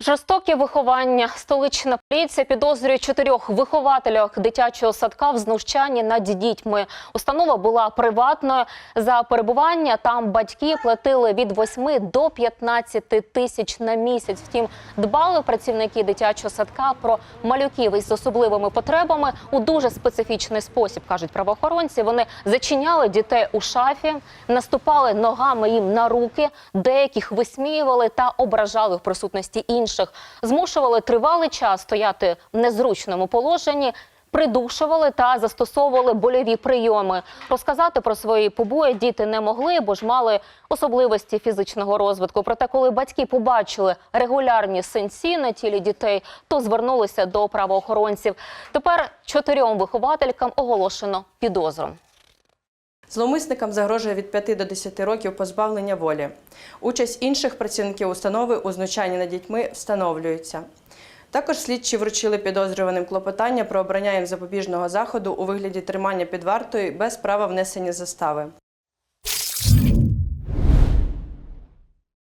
Жорстоке виховання. Столична поліція підозрює чотирьох вихователях дитячого садка в знущанні над дітьми. Установа була приватною. За перебування там батьки платили від 8 до 15 тисяч на місяць. Втім, дбали працівники дитячого садка про малюків із особливими потребами у дуже специфічний спосіб, кажуть правоохоронці. Вони зачиняли дітей у шафі, наступали ногами їм на руки, деяких висміювали та ображали в присутності інших, змушували тривалий час стояти в незручному положенні. Придушували та застосовували больові прийоми. Розказати про свої побої діти не могли, бо ж мали особливості фізичного розвитку. Проте, коли батьки побачили регулярні синці на тілі дітей, то звернулися до правоохоронців. Тепер чотирьом вихователькам оголошено підозру. Зловмисникам загрожує від 5 до 10 років позбавлення волі. Участь інших працівників установи у знущанні над дітьми встановлюється. Також слідчі вручили підозрюваним клопотання про обрання їм запобіжного заходу у вигляді тримання під вартою без права внесення застави.